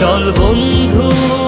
চল বন্ধু।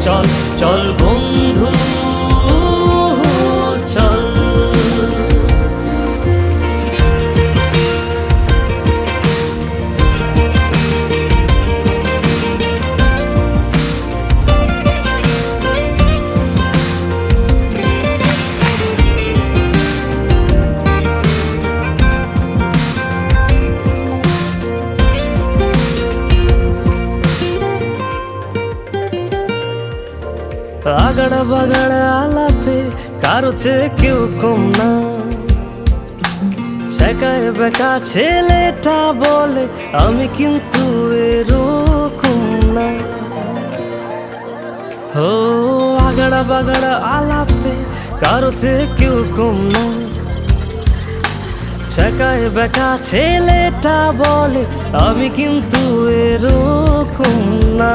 চল চল বন্ধু। আগাড়া আলাপে কারও চেয়ে কেউ কম না। ছেকায় বেকা ছেলেটা বলে, আমি কিন্তু এরকম না। ও আগাড়া বাগাড়া আলাপে কারও চেয়ে কেউ কম না। ছেকায় বেকা ছেলেটা বলে, আমি কিন্তু এরকম না।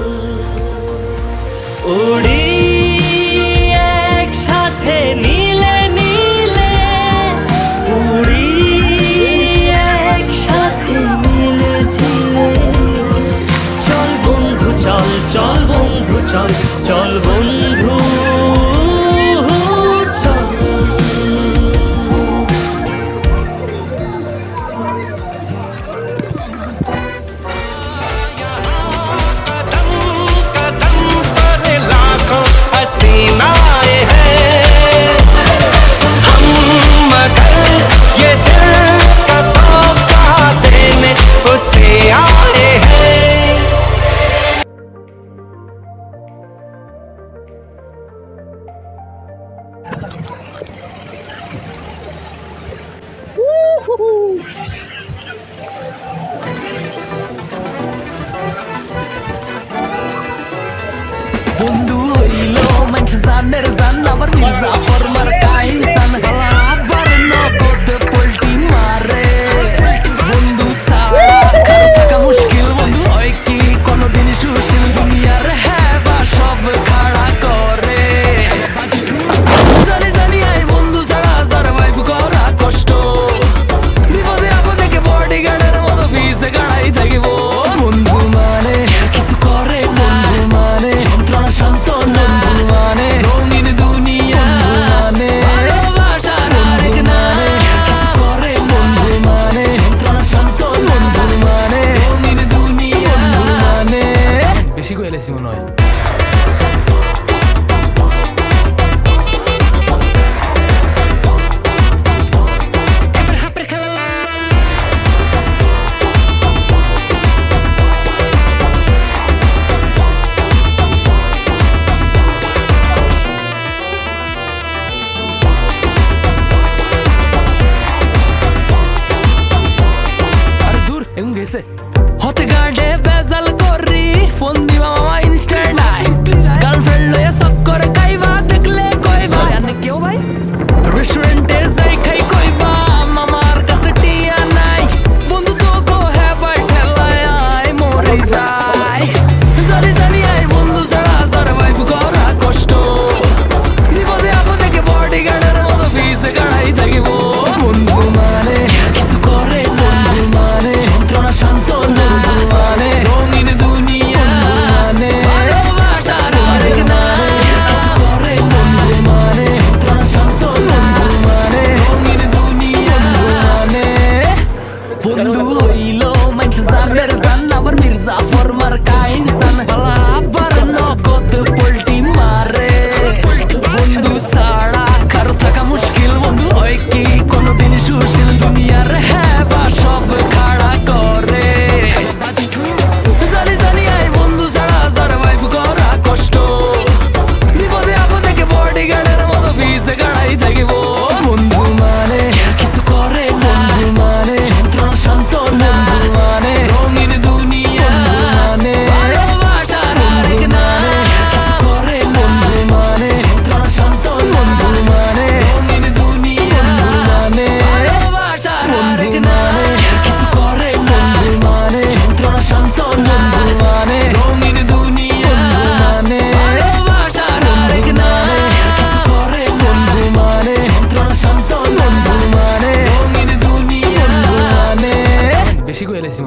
উড়ি একসাথে নীলে বন্ধু হইল মানুষ জানের জান আবার মির্জা ফরমার 어?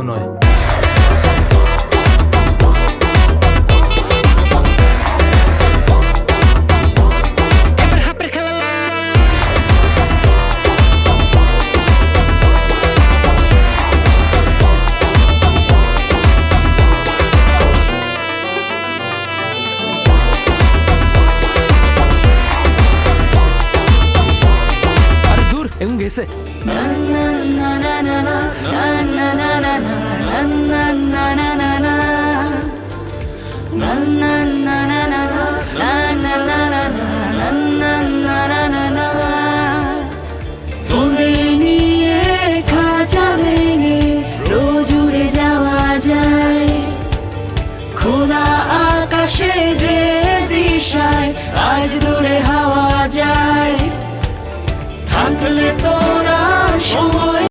no. Eh. பேசு na na na